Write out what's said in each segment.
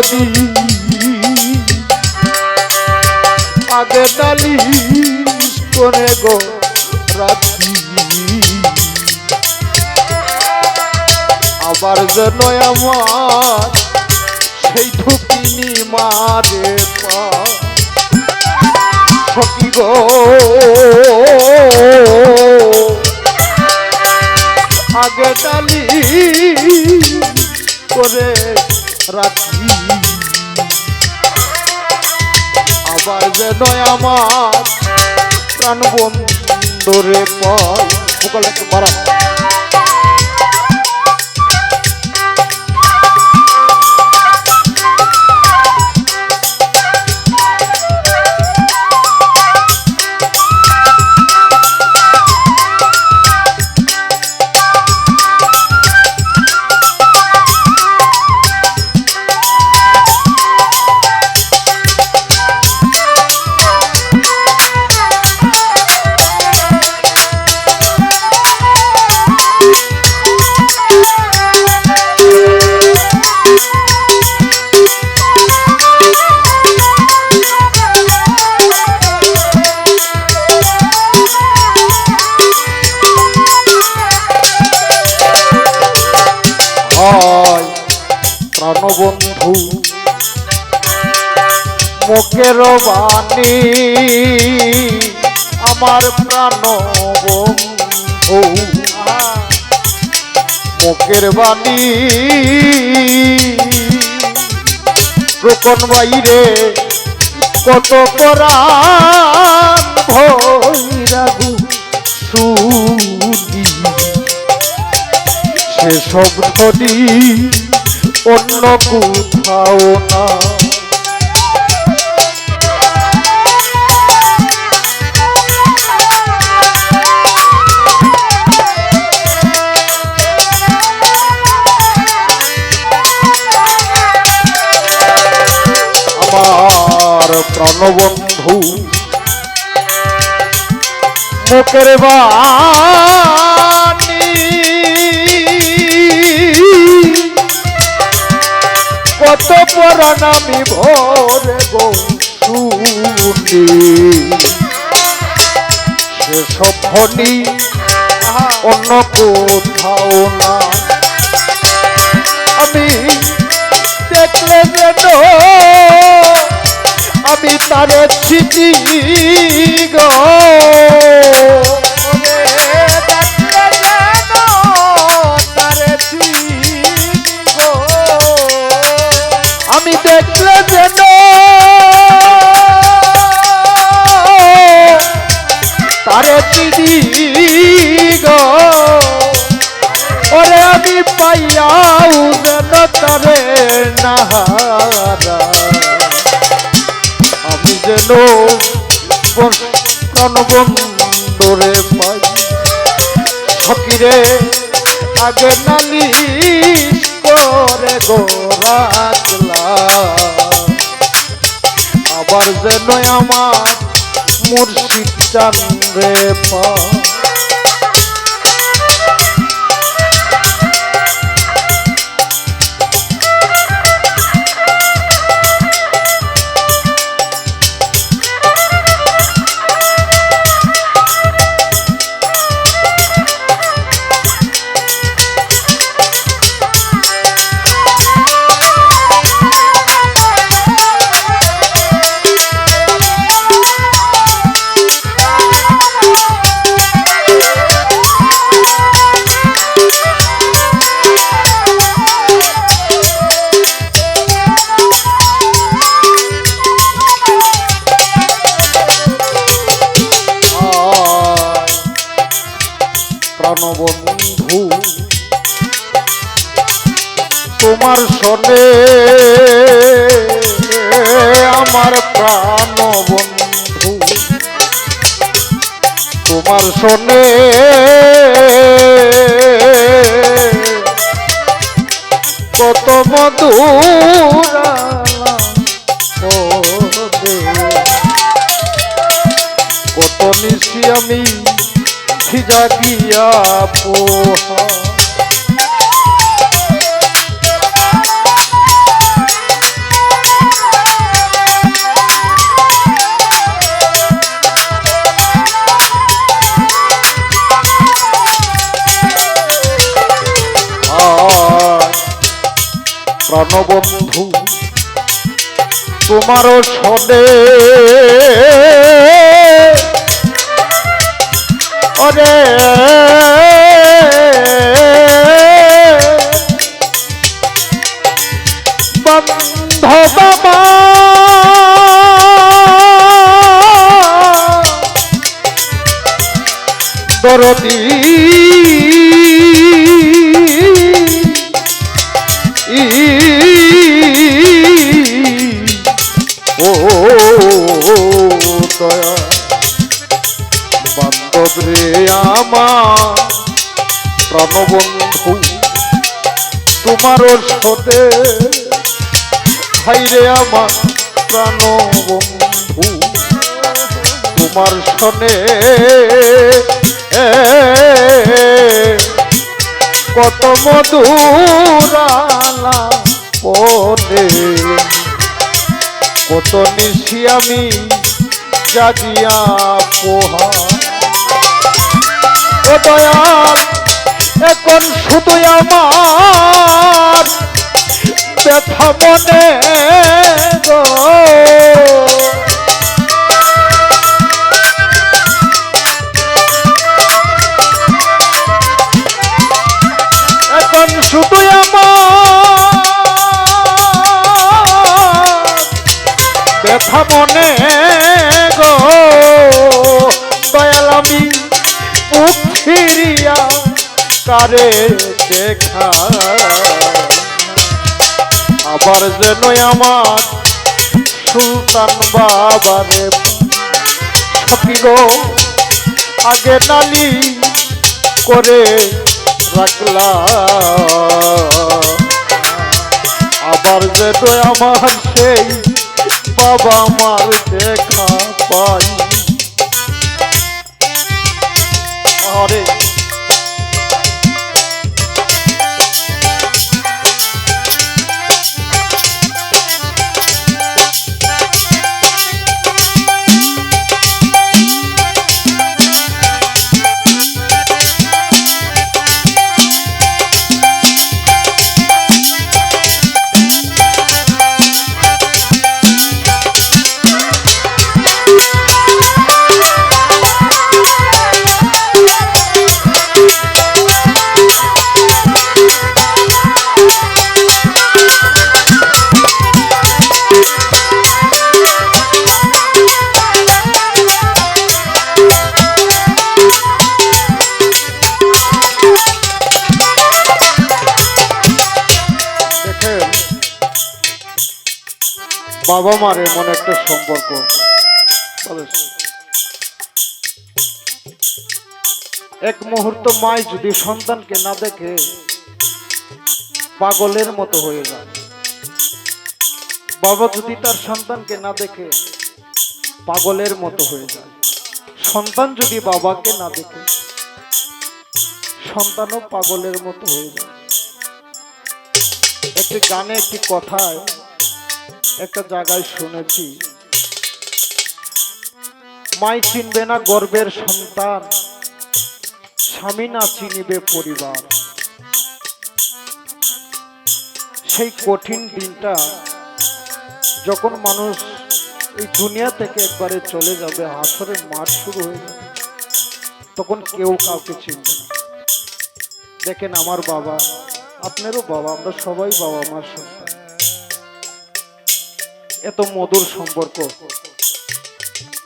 দরদি আগে ডালি করে গো রাত্রি আবার যেন আমার সেই ঢুকিনি মারে সখী গো। আগে ডালি করে রাখি। আবার যেন আমার প্রাণ বন্ধুরে পর ভোকাল একটু মুখের বাণী। আমার প্রাণবন্ধু মুখের বাণী। রোকন বাইরে কত পরাণ ভৈরাগু সুদী সেসব ধনী অন্য কোথাও না। প্রাণবন্ধু। মুখের কত পরাণ আমি ভরে গো শুনি অন্য কোথাও না। আমি দেখলে যেন আমি তারে চিঠি গো। আমি দেখলে যেন তারে চিনি গো। ওরে আমি পাইয়াও যেন তারে নাহারা। যেন প্রাণবন্ধরে পাই। ফকিরে আগে নালি করে আবার যেন আমার মুর্শিদ চান্দ্রে পা। কত নিশি আমি খিজা গিয়া পোহা তোমারও সদে অরে প্রাণবন্ধু তোমারও সতে ভাইরে আমার প্রাণবন্ধু, তোমার সনে কত মধুরালা পনে কত নিশি আমি জাগিয়া পোহা। ও এখন শুধু আমার ব্যথা মনে মনে গো। দয়াল আমি কারে দেখা। আবার যেন আমার সুলতান বাবারে গো, আগে নালি করে রাখলা আবার যেন আমার সেই বাবা আমার দেখা পাই। আরে বাবা মার, এমন একটা সম্পর্ক। এক মুহূর্ত মাই যদি সন্তানকে না দেখে, পাগলের মতো হয়ে যায়। বাবা যদি তার সন্তানকে না দেখে, পাগলের মতো হয়ে যায়। সন্তান যদি বাবাকে না দেখে, সন্তানও পাগলের মতো হয়ে যায়। একটি গানে একটি কথায় একটা জায়গায় শুনেছি। মাই চিনবে না গর্বের সন্তান, স্বামী না চিনিবে পরিবার। সেই কঠিন দিনটা যখন মানুষ এই দুনিয়া থেকে একবারে চলে যাবে, হাসরের মাঠ শুরু হয়ে যাবে, তখন কেউ কাউকে চিনবে না। দেখেন আমার বাবা, আপনারও বাবা, আমরা সবাই বাবা মার সন্তান। এত মধুর সম্পর্ক।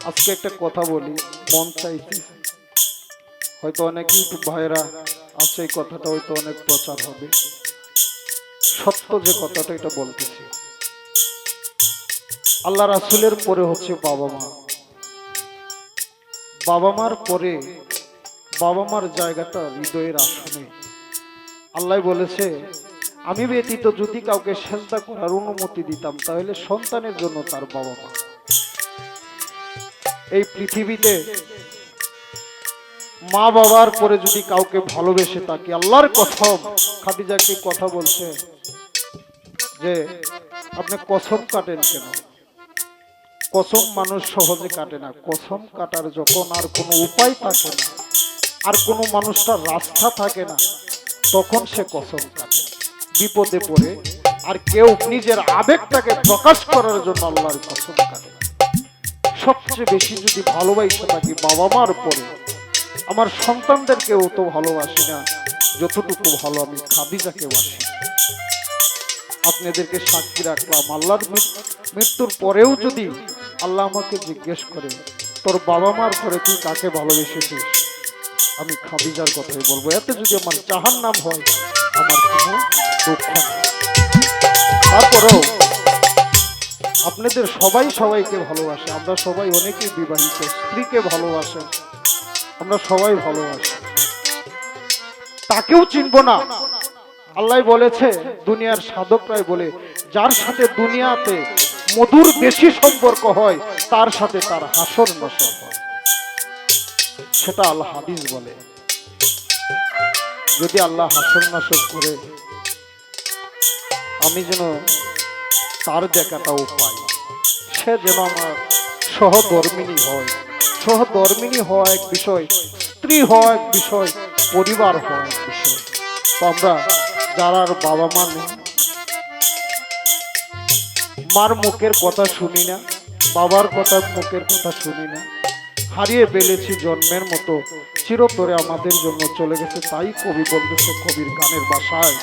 আজকে একটা কথা বলি, মন চাইছি। হয়তো অনেক ইউটিউব ভাইরা আছে, এই কথাটা হয়তো অনেক প্রচার হবে। সত্য যে কথাটা এটা বলতেছি। আল্লাহ রাসুলের পরে হচ্ছে বাবা মা। বাবা মার পরে বাবা মার জায়গাটা হৃদয়ের আসনে। আল্লাহ বলেছে আমি ব্যতীত যদি কাউকে সেজদা করার অনুমতি দিতাম, তাহলে সন্তানের জন্য তার বাবা মা। এই পৃথিবীতে মা বাবার পরে যদি কাউকে ভালোবেসে থাকি, আল্লাহর কসম, খাদিজাকে কথা বলছে যে, আপনি কসম কাটেন কেন? কসম মানুষ সহজে কাটে না। কসম কাটার যখন আর কোনো উপায় থাকে না, আর কোনো মানুষটার রাস্তা থাকে না, তখন সে কসম কাটে। বিপদে পড়ে আর কেউ নিজের আবেগটাকে প্রকাশ করার জন্য আল্লাহর কসম কাটে সবচেয়ে বেশি যদি ভালোবাসা থাকি বাবা মার পরে আমার সন্তানদেরকেও তো ভালোবাসি না, যতটুকু ভালো আমি খাদিজাকে বাসি। আপনাদেরকে সাক্ষী রাখলাম, আল্লাহর মৃত্যুর পরেও যদি আল্লাহ আমাকে জিজ্ঞেস করে, তোর বাবা মার পরে তুই কাকে ভালোবেসেছিস? আমি খাদিজার কথাই বলব। এতে যদি আমার চাহার নাম হয় আমার কোনো দুঃখ নেই। তারপরেও আপনাদের সবাই সবাইকে ভালোবাসে। আমরা সবাই অনেকেই বিবাহিত, স্ত্রীকে ভালোবাসে। আমরা সবাই ভালোবাসি। তাকেও চিনব না। আল্লাহ বলেছে, দুনিয়ার সাধকরাই বলে, যার সাথে দুনিয়াতে মধুর বেশি সম্পর্ক হয়, তার সাথে তার হাসর নসর হয়। সেটা আল্লাহ হাদিস বলে। যদি আল্লাহ হাসর নাসর করে, আমি যেন তার দেখাটাও পাই। সে যেন আমার সহধর্মিনী হয়। সহধর্মিনী হওয়া এক বিষয়, স্ত্রী হওয়া এক বিষয়, পরিবার হওয়া এক বিষয়। তো আমরা যারা বাবা মা নেই, মার মুখের কথা শুনি না, বাবার কথা, মুখের কথা শুনি না। হারিয়ে ফেলেছি জন্মের মতো চিরতরে আমাদের জন্য চলে গেছে তাই কবি বলতেছে কবির গানের বাসায়।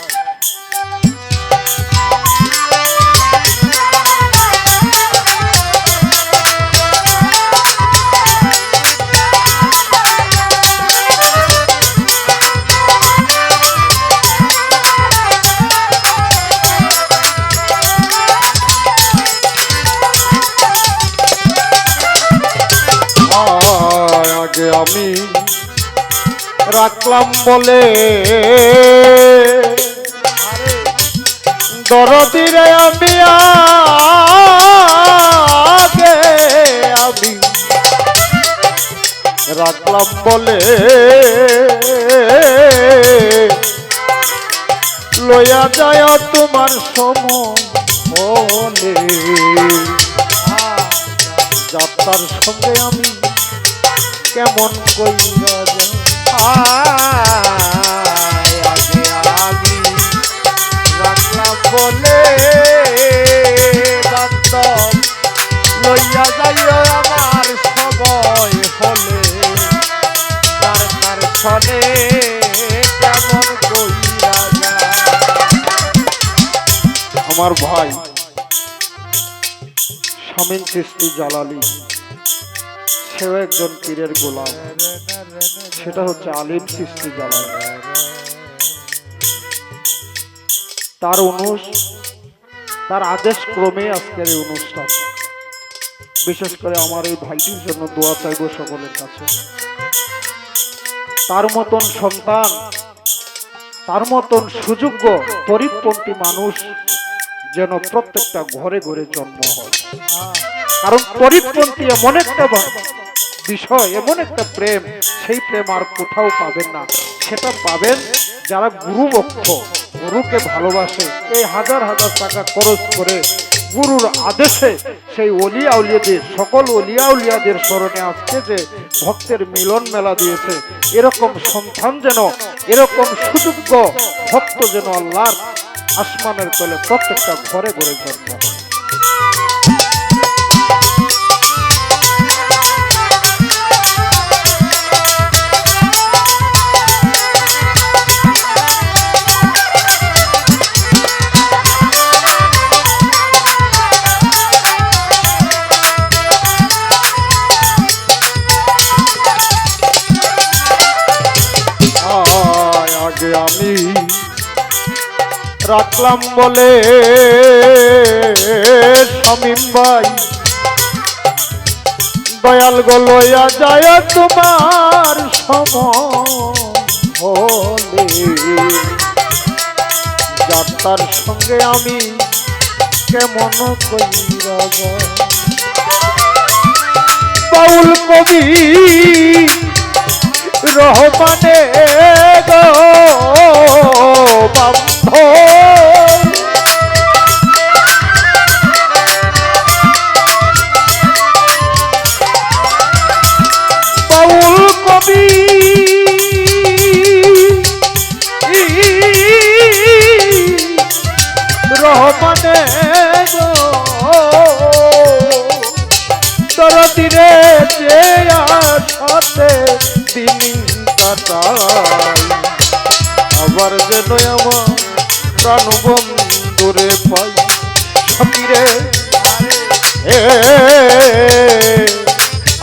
আমি রাখলাম বলে। দরদিরে আমি আগে আমি রাখলাম বলে। লইয়া যায় তোমার সমলে যাত্রার সঙ্গে আমি কেমন কইরা তার কেমন আমার ভাই স্বামীন চিস্তি জালালি। সেও একজন পীরের গোলাম। সেটা হচ্ছে আলিম চিস্তি জালালি তার অনুষ, তার আদেশ ক্রমে আজকের এই অনুষ্ঠান। বিশেষ করে আমার এই ভাইটির জন্য দোয়া চাইব সকলের কাছে। তার মতন সন্তান, তার মতন সুযোগ্য, পরিপন্থী মানুষ যেন প্রত্যেকটা ঘরে ঘরে জন্ম হয়। কারণ পরিপন্থী এমন একটা বিষয়, এমন একটা প্রেম, সেই প্রেম আর কোথাও পাবেন না। সেটা পাবেন যারা গুরু ভক্ত গুরুকে ভালোবাসে, এই হাজার হাজার টাকা খরচ করে গুরুর আদেশে সেই অলিয়া উলিয়াদের সকল অলিয়া উলিয়াদের স্মরণে আজকে যে ভক্তের মিলন মেলা দিয়েছে, এরকম সন্তান যেন, এরকম সুযোগ্য ভক্ত যেন আল্লাহর আসমানের তলে প্রত্যেকটা ঘরে ঘরে জন্ম রাখলাম বলে সমীম ভাই দয়াল গলয়া যায় তোমার সম যাত্রার সঙ্গে আমি কেমন কইরা? বাউল কবি রহমানে কাটাই আবার যেন আমার প্রাণ বন্ধুরে পাই সকিরে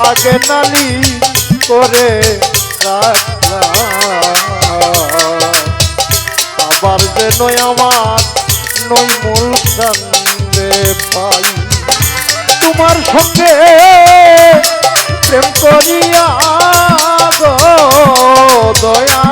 আগে নালি করে আবার যেন আমার নই মূল কান্দে পাই। তোমার সঙ্গে প্রেম করিয়া দয়াল।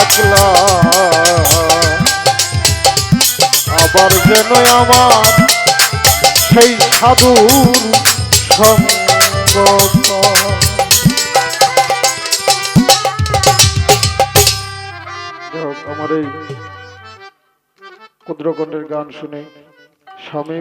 রাখল আবার যেন আমার সেই সাধুর সঙ্গত আমার এই ক্ষুদ্রকণ্ঠের গান শুনে স্বামী